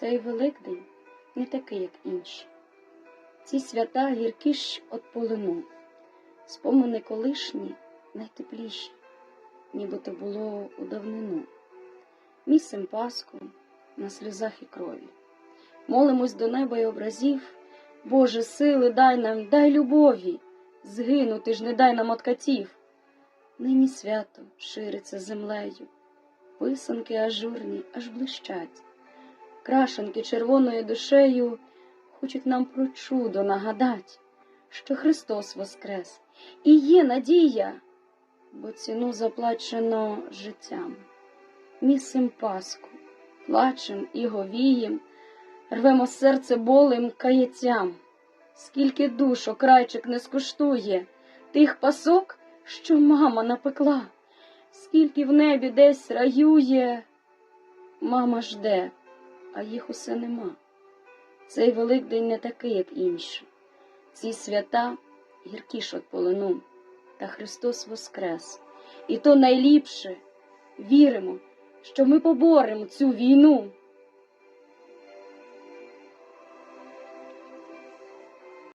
Цей Великдень не такий, як інші. Ці свята гіркі ж от полину, спомини колишні найтепліші, ніби то було у давнину. Місим Пасху на сльозах і крові. Молимось до неба й образів, Боже, сили дай нам, дай любові, згинути ж не дай нам от катів. Нині свято шириться землею, писанки ажурні аж блищать, крашенки червоною душею хочуть нам про чудо нагадать, що Христос воскрес, і є надія, бо ціну заплачено життям. Місим Пасху, плачем і говієм, рвемо серце болем каяттям. Скільки душ окрайчик не скуштує тих пасок, що мама напекла, скільки в небі десь раює, мама жде, а їх усе нема. Цей Великдень не такий, як інші. Ці свята гіркіш от полину, та Христос воскрес. І то найліпше віримо, що ми поборемо цю війну.